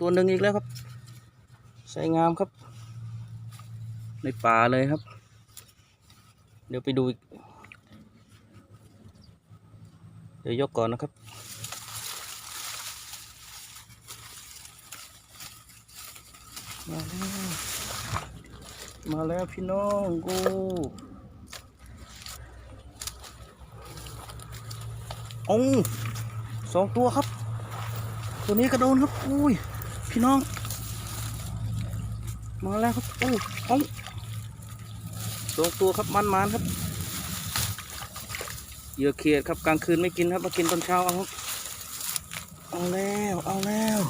ตัวหนึ่งอีกแล้วครับใส่งามครับ ในป่าเลยครับ เดี๋ยวไปดูอีก เดี๋ยวยกก่อนนะครับ มาแล้วมาแล้วพี่น้องกูอ้สองตัวครับ ตัวนี้กระโดนครับ อุ้ย พี่น้อง มาแล้วครับโอ้โอ้สองตัวครับมันมันครับเหยื่อเขียดครับกลางคืนไม่กินครับมากินตอนเช้าเอาครับเอาแล้วเอาแล้ว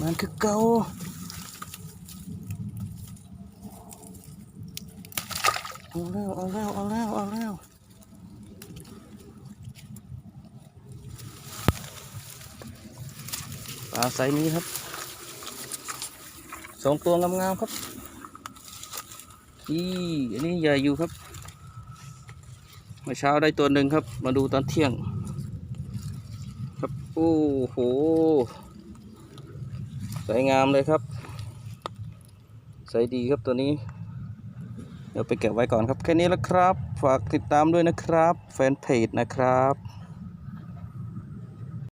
มันคือเกาเอาแล้วเอาแล้วเอาแล้วเอาแล้ว ปลาไซนี้ครับสองตัวงามๆครับนี่อันนี้ใหญ่อยู่ครับเมื่อเช้าได้ตัวหนึ่งครับ มาดูตอนเที่ยง ครับโอ้โหสวยงามเลยครับใสดีครับตัวนี้ เดี๋ยวไปเก็บไว้ก่อนครับ แค่นี้แล้วครับ ฝากติดตามด้วยนะครับ แฟนเพจนะครับ